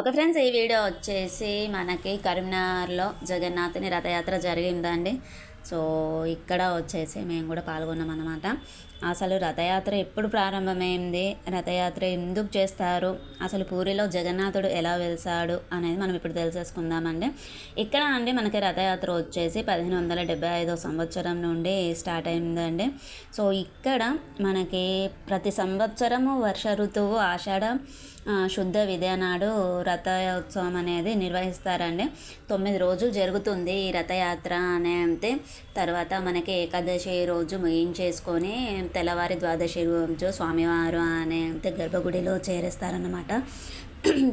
ఒక ఫ్రెండ్స్ ఈ వీడియో వచ్చేసి మనకి కరీంనగర్లో జగన్నాథుని రథయాత్ర జరిగిందండి. సో ఇక్కడ వచ్చేసి మేము కూడా పాల్గొన్నాం అన్నమాట. అసలు రథయాత్ర ఎప్పుడు ప్రారంభమైంది? రథయాత్ర ఎందుకు చేస్తారు? అసలు పూరిలో జగన్నాథుడు ఎలా వెలిసాడు అనేది మనం ఇప్పుడు తెలిసేసుకుందామండి. ఇక్కడ అండి మనకి రథయాత్ర వచ్చేసి పదిహేను వందల డెబ్బై ఐదో సంవత్సరం నుండి స్టార్ట్ అయిందండి. సో ఇక్కడ మనకి ప్రతి సంవత్సరము వర్ష ఋతువు ఆషాఢ శుద్ధ విదయనాడు రథోత్సవం అనేది నిర్వహిస్తారండి. తొమ్మిది రోజులు జరుగుతుంది ఈ రథయాత్ర అనేది తర్వాత మనకి ఏకాదశి రోజు ముగించేసుకొని తెల్లవారి ద్వాదశి రోజు స్వామివారు అనే గర్భగుడిలో చేరేస్తారనమాట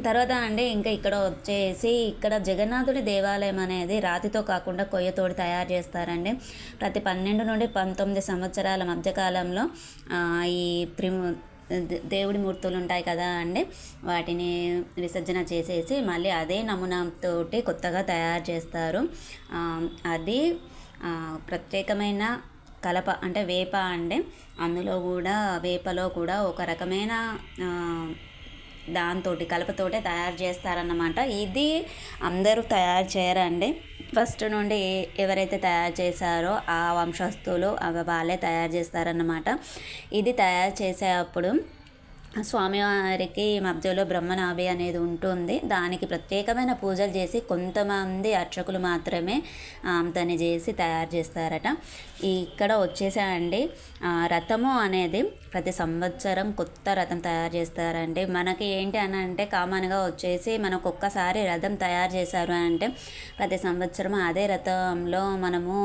తర్వాత అండి ఇంకా ఇక్కడ వచ్చేసి ఇక్కడ జగన్నాథుడి దేవాలయం అనేది రాతితో కాకుండా కొయ్యతోటి తయారు చేస్తారండి. ప్రతి పన్నెండు నుండి పంతొమ్మిది సంవత్సరాల మధ్యకాలంలో ఈ త్రిము దేవుడి మూర్తులు ఉంటాయి కదా అండి వాటిని విసర్జన చేసేసి మళ్ళీ అదే నమూనాతోటి కొత్తగా తయారు చేస్తారు. అది ప్రత్యేకమైన కలప అంటే వేప అండి అందులో కూడా వేపలో కూడా ఒక రకమైన దాంతో కలపతోటే తయారు చేస్తారన్నమాట. ఇది అందరూ తయారు చేయరండి. ఫస్ట్ నుండి ఎవరైతే తయారు చేశారో ఆ వంశస్థులు అవి వాళ్ళే తయారు చేస్తారన్నమాట. ఇది తయారు చేసేటప్పుడు స్వామివారికి మధ్యలో బ్రహ్మనాభి అనేది ఉంటుంది. దానికి ప్రత్యేకమైన పూజలు చేసి కొంతమంది అర్చకులు మాత్రమే అంతని దాన్ని చేసి తయారు చేస్తారట. ఇక్కడ వచ్చేసాయండి రథము అనేది ప్రతి సంవత్సరం కొత్త రథం తయారు చేస్తారండి. మనకి ఏంటి అని అంటే కామన్గా వచ్చేసి మనకు ఒక్కసారి రథం తయారు చేశారు అని అంటే ప్రతి సంవత్సరం అదే రథంలో మనము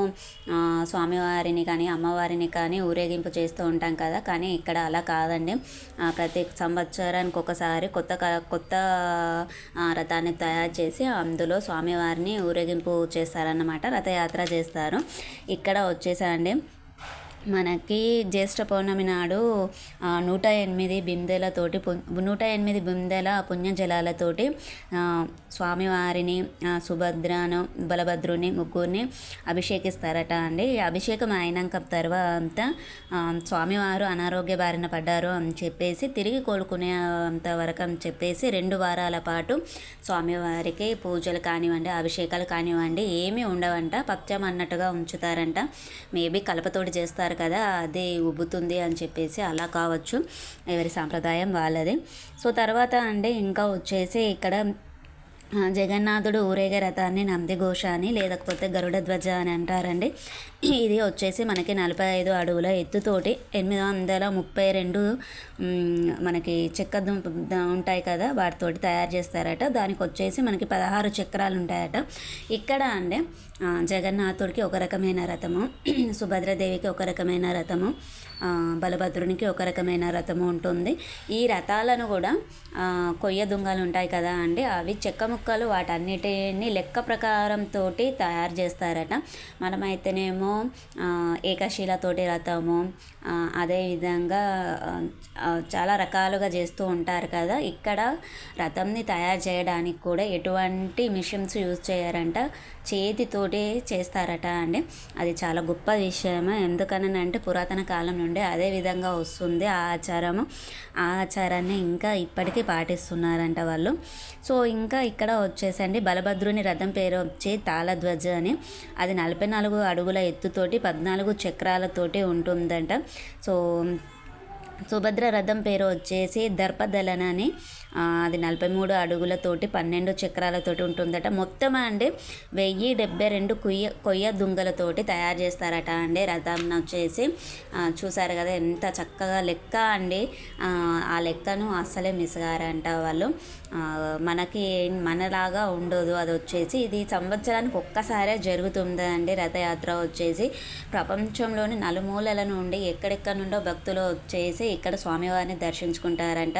స్వామివారిని కానీ అమ్మవారిని కానీ ఊరేగింపు చేస్తూ ఉంటాం కదా. కానీ ఇక్కడ అలా కాదండి. ప్రతి సంవత్సరానికి ఒకసారి కొత్త కొత్త రథాన్ని తయారు చేసి అందులో స్వామివారిని ఊరేగింపు చేస్తారన్నమాట రథయాత్ర చేస్తారు. ఇక్కడ వచ్చేసండి మనకి జ్యేష్ఠ పౌర్ణమి నాడు నూట ఎనిమిది బిందెలతోటి పు- నూట ఎనిమిది బిందెల పుణ్యజలాలతోటి స్వామివారిని సుభద్రను బలభద్రుని ముగ్గురిని అభిషేకిస్తారట అండి. అభిషేకం అయినాక తర్వాత స్వామివారు అనారోగ్య బారిన పడ్డారు అని చెప్పేసి తిరిగి కోలుకునేంత వరకు అని చెప్పేసి రెండు వారాల పాటు స్వామివారికి పూజలు కానివ్వండి అభిషేకాలు కానివ్వండి ఏమీ ఉండవంట. పప్చం అన్నట్టుగా ఉంచుతారంట. మేబీ కలపతోటి చేస్తారు కదా అది ఉబ్బుతుంది అని చెప్పేసి అలా కావచ్చు. ఎవరి సాంప్రదాయం వాళ్ళది. సో తర్వాత అంటే ఇంకా వచ్చేసి ఇక్కడ జగన్నాథుడు ఊరేగే రథాన్ని నందిఘోష అని లేకపోతే గరుడ ధ్వజ అని అంటారండి. ఇది వచ్చేసి మనకి నలభై ఐదు అడుగుల ఎత్తుతోటి ఎనిమిది వందల ముప్పై రెండు మనకి చెక్క దుంప ఉంటాయి కదా వాటితోటి తయారు చేస్తారట. దానికి వచ్చేసి మనకి పదహారు చక్రాలు ఉంటాయట. ఇక్కడ అండి జగన్నాథుడికి ఒక రకమైన రథము సుభద్రదేవికి ఒక రకమైన రథము బలభద్రునికి ఒక రకమైన రథము ఉంటుంది. ఈ రథాలను కూడా కొయ్య దుంగలు ఉంటాయి కదా అండి అవి చెక్క ముక్కలు వాటన్నిటిని లెక్క ప్రకారంతో తయారు చేస్తారట. మనమైతేనేమో ఏకశీలతోటి రథము అదేవిధంగా చాలా రకాలుగా చేస్తూ ఉంటారు కదా. ఇక్కడ రథంని తయారు చేయడానికి కూడా ఎటువంటి మిషన్స్ యూజ్ చేయారంట. చేతితోటి చేస్తారట అండి. అది చాలా గొప్ప విషయము. ఎందుకని అంటే పురాతన కాలం నుండి అదే విధంగా వస్తుంది ఆ ఆచారము. ఆ ఆచారాన్ని ఇంకా ఇప్పటికీ పాటిస్తున్నారంట వాళ్ళు. సో ఇంకా ఇక్కడ వచ్చేసండి? బలభద్రుని రథం పేరు వచ్చి తాళధ్వజ అని. అది నలభై నాలుగు అడుగుల ఎత్తుతోటి పద్నాలుగు చక్రాలతోటి ఉంటుందంట. సో సుభద్ర రథం పేరు వచ్చేసి దర్పదలన అని అది నలభై మూడు అడుగులతోటి పన్నెండు చక్రాలతోటి ఉంటుందట. మొత్తం అండి? వెయ్యి డెబ్బై రెండు కొయ్య కొయ్య దుంగలతోటి తయారు చేస్తారట అండి. రథం వచ్చేసి చూసారు కదా ఎంత చక్కగా లెక్క అండి. ఆ, లెక్కను అస్సలే మిస్ గారంట వాళ్ళు. మనకి మనలాగా ఉండదు. అది వచ్చేసి ఇది సంవత్సరానికి ఒక్కసారే జరుగుతుంది అండి రథయాత్ర వచ్చేసి? ప్రపంచంలోని నలుమూలల నుండి ఎక్కడెక్కడ నుండో భక్తులు వచ్చేసి ఇక్కడ స్వామివారిని దర్శించుకుంటారంట.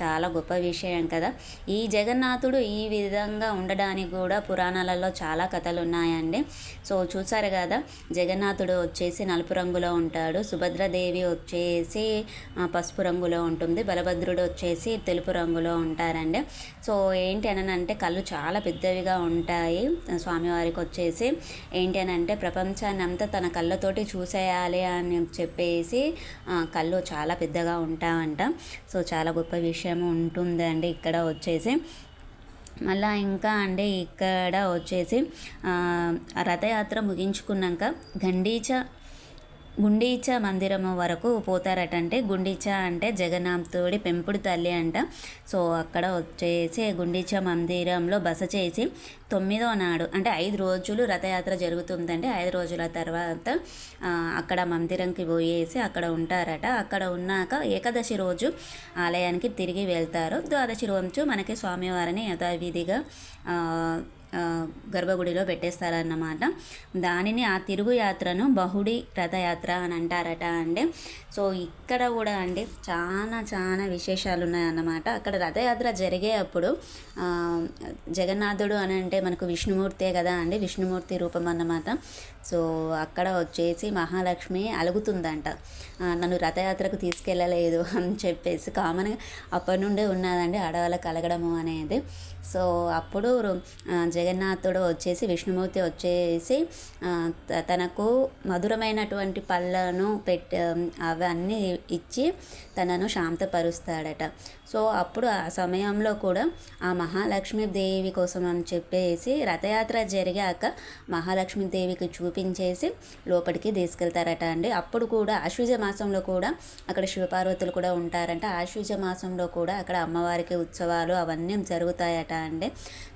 చాలా గొప్ప విషయం కదా. ఈ జగన్నాథుడు ఈ విధంగా ఉండడానికి కూడా పురాణాలలో చాలా కథలు ఉన్నాయండి సో చూసారు కదా జగన్నాథుడు వచ్చేసి నలుపు రంగులో ఉంటాడు సుభద్రదేవి వచ్చేసి పసుపు రంగులో ఉంటుంది బలభద్రుడు వచ్చేసి తెలుపు రంగులో ఉంటారండి. సో ఏంటి అని అంటే కళ్ళు చాలా పెద్దవిగా ఉంటాయి స్వామివారికి వచ్చేసి. ఏంటి అని అంటే ప్రపంచాన్ని అంతా తన కళ్ళతోటి చూసేయాలి అని చెప్పేసి కళ్ళు చాలా పెద్దగా ఉంటామంట సో చాలా గొప్ప విషయం ఉంటుందండి ఇక్కడ వచ్చేసి మళ్ళా ఇంకా అంటే ఇక్కడ వచ్చేసి రథయాత్ర ముగించుకున్నాక గండీచ గుండీచా మందిరము వరకు పోతారట అంటే అంటే జగన్నాథుడి పెంపుడు తల్లి అంట. సో అక్కడ వచ్చేసి గుండీచా మందిరంలో బస చేసి తొమ్మిదో నాడు అంటే ఐదు రోజులు రథయాత్ర జరుగుతుందంటే ఐదు రోజుల తర్వాత అక్కడ మందిరంకి పోయేసి అక్కడ ఉంటారట. అక్కడ ఉన్నాక ఏకాదశి రోజు ఆలయానికి తిరిగి వెళ్తారు. ద్వాదశి రోజు మనకి స్వామివారిని యథావిధిగా గర్భగుడిలో పెట్టేస్తారన్నమాట. దానిని ఆ తిరుగు యాత్రను బహుడి రథయాత్ర అని అంటారట అండి. సో ఇక్కడ కూడా అండి చాలా చాలా విశేషాలు ఉన్నాయన్నమాట అక్కడ రథయాత్ర జరిగే అప్పుడు జగన్నాథుడు అని అంటే మనకు విష్ణుమూర్తే కదా అండి విష్ణుమూర్తి రూపం అన్నమాట. సో అక్కడ వచ్చేసి మహాలక్ష్మి అలుగుతుందంట. నన్ను రథయాత్రకు తీసుకెళ్ళలేదు అని చెప్పేసి కామన్గా అప్పటి నుండే ఉన్నదండి ఆడవాళ్ళకి అలగడము అనేది. సో అప్పుడు జగన్నాథుడు వచ్చేసి విష్ణుమూర్తి వచ్చేసి తనకు మధురమైనటువంటి పళ్ళను పెట్టి అవన్నీ ఇచ్చి తనను శాంతపరుస్తాడట. సో అప్పుడు ఆ సమయంలో కూడా ఆ మహాలక్ష్మి దేవి కోసం అని చెప్పేసి రథయాత్ర జరిగాక మహాలక్ష్మి దేవికి చూపించేసి లోపలికి తీసుకెళ్తారట అండి. అప్పుడు కూడా ఆశ్వజ మాసంలో కూడా అక్కడ శివపార్వతులు కూడా ఉంటారంట. ఆశ్వజ మాసంలో కూడా అక్కడ అమ్మవారికి ఉత్సవాలు అవన్నీ జరుగుతాయట అండి.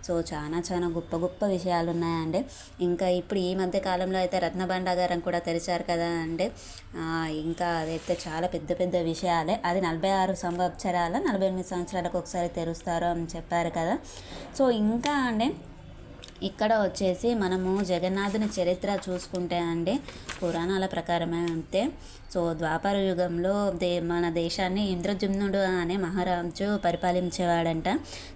సో చాలా చాలా గొప్ప గొప్ప విషయాలు ఉన్నాయండి ఇంకా ఇప్పుడు ఈ మధ్య కాలంలో అయితే రత్నభండాగారం కూడా తెరిచారు కదా అండి. ఇంకా అదైతే చాలా పెద్ద పెద్ద విషయాలే. అది నలభై ఆరు సంవత్సరాల నలభై ఎనిమిది సంవత్సరాలకు ఒకసారి తెరుస్తారు అని చెప్పారు కదా. సో ఇంకా అండి ఇక్కడ వచ్చేసి మనము జగన్నాథుని చరిత్ర చూసుకుంటే అండి పురాణాల ప్రకారమే అంతే సో ద్వాపర యుగంలో దే మన దేశాన్ని ఇంద్రజుమ్నుడు అనే మహారాజు పరిపాలించేవాడంట.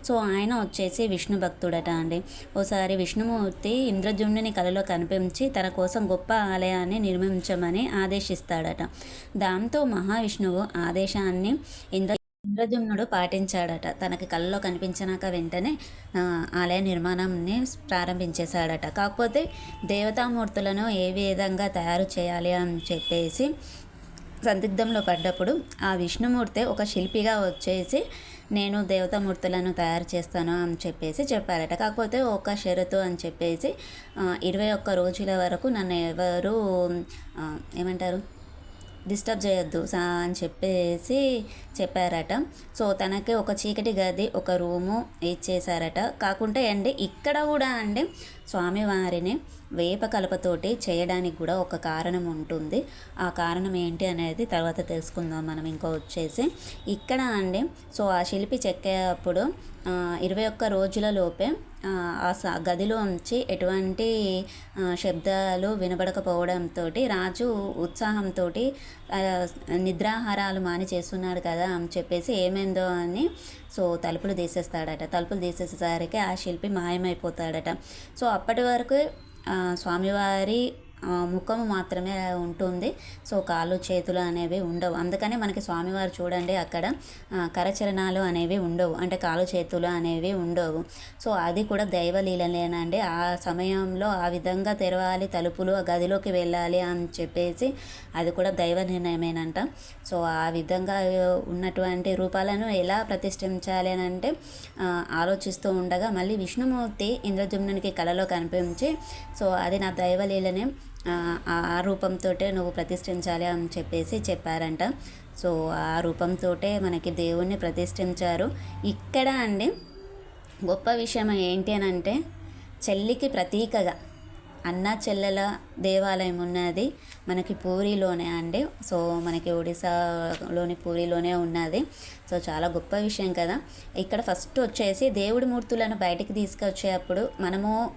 సో ఆయన వచ్చేసి విష్ణు భక్తుడట అండి. ఓసారి విష్ణుమూర్తి ఇంద్రజుమ్నుని కలలో కనిపించి తన కోసం గొప్ప ఆలయాన్ని నిర్మించమని ఆదేశిస్తాడట. దాంతో మహావిష్ణువు ఆదేశాన్ని ఇంద్ర ఇంద్రజుమ్నుడు పాటించాడట. తనకి కళ్ళలో కనిపించినాక వెంటనే ఆలయ నిర్మాణాన్ని ప్రారంభించేశాడట. కాకపోతే దేవతామూర్తులను ఏ విధంగా తయారు చేయాలి అని చెప్పేసి సందిగ్ధంలో పడ్డప్పుడు ఆ విష్ణుమూర్తి ఒక శిల్పిగా వచ్చేసి నేను దేవతామూర్తులను తయారు చేస్తాను అని చెప్పేసి చెప్పారట. కాకపోతే ఒక షరతు అని చెప్పేసి ఇరవై ఒక్క రోజుల వరకు నన్ను ఎవరు ఏమంటారు డిస్టర్బ్ చేయొద్దు సా అని చెప్పేసి చెప్పారట. సో తనకి ఒక చీకటి గది ఒక రూము ఇచ్చేసారట కాకుంటే అండి ఇక్కడ కూడా అండి స్వామివారిని వేప కలపతోటి చేయడానికి కూడా ఒక కారణం ఉంటుంది. ఆ కారణం ఏంటి అనేది తర్వాత తెలుసుకుందాం మనం ఇంకో వచ్చేసి. ఇక్కడ అండి సో ఆ శిల్పి చెక్కేటప్పుడు ఇరవై ఒక్క రోజుల లోపే ఆ, స గదిలో ఉంచి ఎటువంటి శబ్దాలు వినబడకపోవడంతో రాజు ఉత్సాహంతో నిద్రాహారాలు మాని చేస్తున్నాడు కదా అని చెప్పేసి ఏమైందో అని సో తలుపులు తీసేస్తాడట. తలుపులు తీసేసేసరికి ఆ శిల్పి మాయమైపోతాడట. సో అప్పటి వరకు స్వామివారి ముఖము మాత్రమే ఉంటుంది. సో కాళ్ళు చేతులు అనేవి ఉండవు. అందుకనే మనకి స్వామివారు చూడండి అక్కడ కరచరణాలు అనేవి ఉండవు. అంటే కాళ్ళు చేతులు అనేవి ఉండవు. సో అది కూడా దైవలీలనేనండి ఆ సమయంలో ఆ విధంగా తెరవాలి తలుపులు ఆ గదిలోకి వెళ్ళాలి అని చెప్పేసి అది కూడా దైవ నిర్ణయమేనంట. సో ఆ విధంగా ఉన్నటువంటి రూపాలను ఎలా ప్రతిష్ఠించాలి అని అంటే ఆలోచిస్తూ ఉండగా మళ్ళీ విష్ణుమూర్తి ఇంద్రజుమ్నునికి కళలో కనిపించి సో అది నా దైవలీలనే ఆ, ఆ రూపంతో నువ్వు ప్రతిష్ఠించాలి అని చెప్పేసి చెప్పారంట. సో ఆ రూపంతో మనకి దేవుణ్ణి ప్రతిష్ఠించారు. ఇక్కడ అండి గొప్ప విషయం ఏంటి అని అంటే చెల్లికి ప్రతీకగా అన్న చెల్లెల దేవాలయం ఉన్నది మనకి పూరిలోనే అండి. సో మనకి ఒడిశాలోని పూరిలోనే ఉన్నది. సో చాలా గొప్ప విషయం కదా. ఇక్కడ ఫస్ట్ వచ్చేసి దేవుడి మూర్తులను బయటికి తీసుకొచ్చేటప్పుడు మనము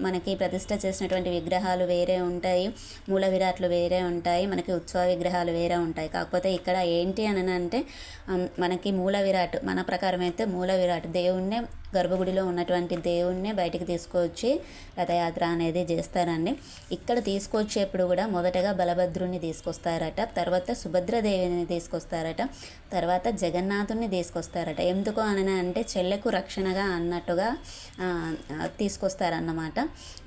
మనకి ప్రతిష్ట చేసినటువంటి విగ్రహాలు వేరే ఉంటాయి మూల విరాట్లు వేరే ఉంటాయి మనకి ఉత్సవ విగ్రహాలు వేరే ఉంటాయి. కాకపోతే ఇక్కడ ఏంటి అని అంటే మనకి మూల విరాట్ మన ప్రకారం అయితే మూల విరాట్ దేవుణ్ణే గర్భగుడిలో ఉన్నటువంటి దేవుణ్ణి బయటికి తీసుకొచ్చి రథయాత్ర అనేది చేస్తారండి. ఇక్కడ తీసుకొచ్చేప్పుడు కూడా మొదటగా బలభద్రుని తీసుకొస్తారట తర్వాత సుభద్రదేవిని తీసుకొస్తారట తర్వాత జగన్నాథుని తీసుకొస్తారట. ఎందుకు అని అంటే చెల్లెకు రక్షణగా అన్నట్టుగా తీసుకొస్తారన్నమాట.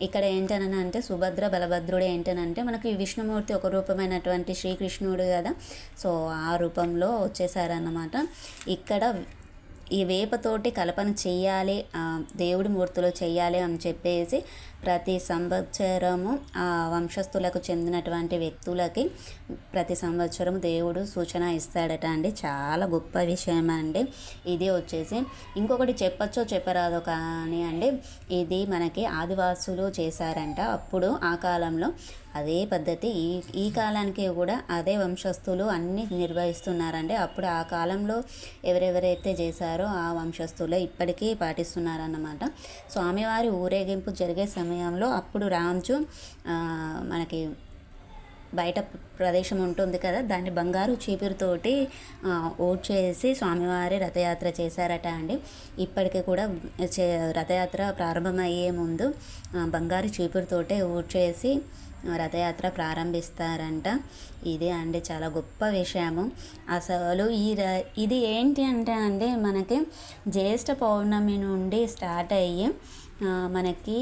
ఇక్కడ ఏంటనని అంటే సుభద్ర బలభద్రుడు ఏంటనంటే మనకి విష్ణుమూర్తి ఒక రూపమైనటువంటి శ్రీకృష్ణుడు కదా సో ఆ రూపంలో వచ్చేసారన్నమాట. ఇక్కడ ఈ వేపతోటి కలపను చెయ్యాలి ఆ, దేవుడి మూర్తిలో చేయాలి అని చెప్పేసి ప్రతి సంవత్సరము ఆ వంశస్థులకు చెందినటువంటి వ్యక్తులకి ప్రతి సంవత్సరం దేవుడు సూచన ఇస్తాడట అండి. చాలా గొప్ప విషయం అండి. ఇది వచ్చేసి ఇంకొకటి చెప్పచ్చో చెప్పరాదో కానీ అండి ఇది మనకి ఆదివాసులు చేశారంట. అప్పుడు ఆ కాలంలో అదే పద్ధతి ఈ ఈ కాలానికి కూడా అదే వంశస్థులు అన్నీ నిర్వహిస్తున్నారండి. అప్పుడు ఆ కాలంలో ఎవరెవరైతే చేశారో ఆ వంశస్థులు ఇప్పటికీ పాటిస్తున్నారన్నమాట. స్వామివారి ఊరేగింపు జరిగే సమయంలో అప్పుడు రాంచు మనకి బయట ప్రదేశం ఉంటుంది కదా దాన్ని బంగారు చీపురుతోటి ఓట్ చేసి స్వామివారి రథయాత్ర చేశారట అండి. ఇప్పటికీ కూడా చే రథయాత్ర ప్రారంభమయ్యే ముందు బంగారు చీపురుతోటే ఓట్ చేసి రథయాత్ర ప్రారంభిస్తారంట. ఇదే అండి చాలా గొప్ప విషయము. అసలు ఈ ర ఇది ఏంటి అంటే అండి మనకి జ్యేష్ఠ పౌర్ణమి నుండి స్టార్ట్ అయ్యి మనకి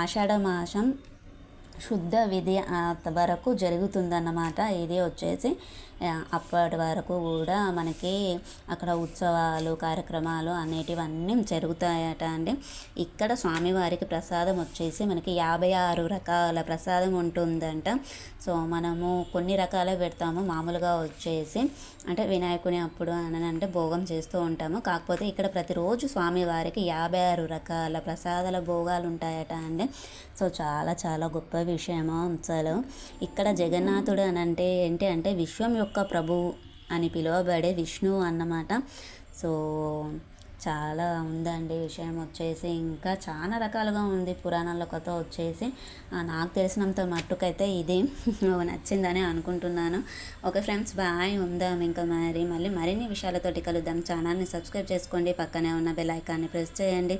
ఆషాఢ మాసం శుద్ధ విధి వరకు జరుగుతుందన్నమాట. ఇది వచ్చేసి అప్పటి వరకు కూడా మనకి అక్కడ ఉత్సవాలు కార్యక్రమాలు అనేటివన్నీ జరుగుతాయట అండి. ఇక్కడ స్వామివారికి ప్రసాదం వచ్చేసి మనకి యాభై ఆరు రకాల ప్రసాదం ఉంటుందంట. సో మనము కొన్ని రకాలే పెడతాము. మామూలుగా వచ్చేసి అంటే వినాయకుని అప్పుడు అని అంటే భోగం చేస్తూ ఉంటాము. కాకపోతే ఇక్కడ ప్రతిరోజు స్వామివారికి యాభై ఆరు రకాల ప్రసాదాల భోగాలు ఉంటాయట అండి. సో చాలా చాలా గొప్ప విషయము అసలు. ఇక్కడ జగన్నాథుడు అని అంటే ఏంటి అంటే విశ్వం యొక్క ప్రభువు అని పిలువబడే విష్ణువు అన్నమాట. సో చాలా ఉందండి విషయం వచ్చేసి. ఇంకా చాలా రకాలుగా ఉంది పురాణాల కథ వచ్చేసి. నాకు తెలిసినంత మట్టుకైతే ఇది నచ్చిందని అనుకుంటున్నాను. Okay friends bye. ఉందాం ఇంకా మరి. మళ్ళీ మరిన్ని విషయాలతోటి కలుద్దాం. ఛానల్ని సబ్స్క్రైబ్ చేసుకోండి. పక్కనే ఉన్న బెల్ ఐకాన్ని ప్రెస్ చేయండి.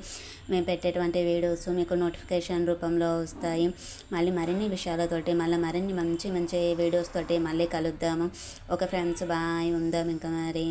మేము పెట్టేటువంటి వీడియోస్ మీకు నోటిఫికేషన్ రూపంలో వస్తాయి. మళ్ళీ మరిన్ని విషయాలతోటి మళ్ళీ మరిన్ని మంచి మంచి వీడియోస్ తోటి మళ్ళీ కలుద్దాము. Okay friends bye. ఉందాం ఇంకా మరి.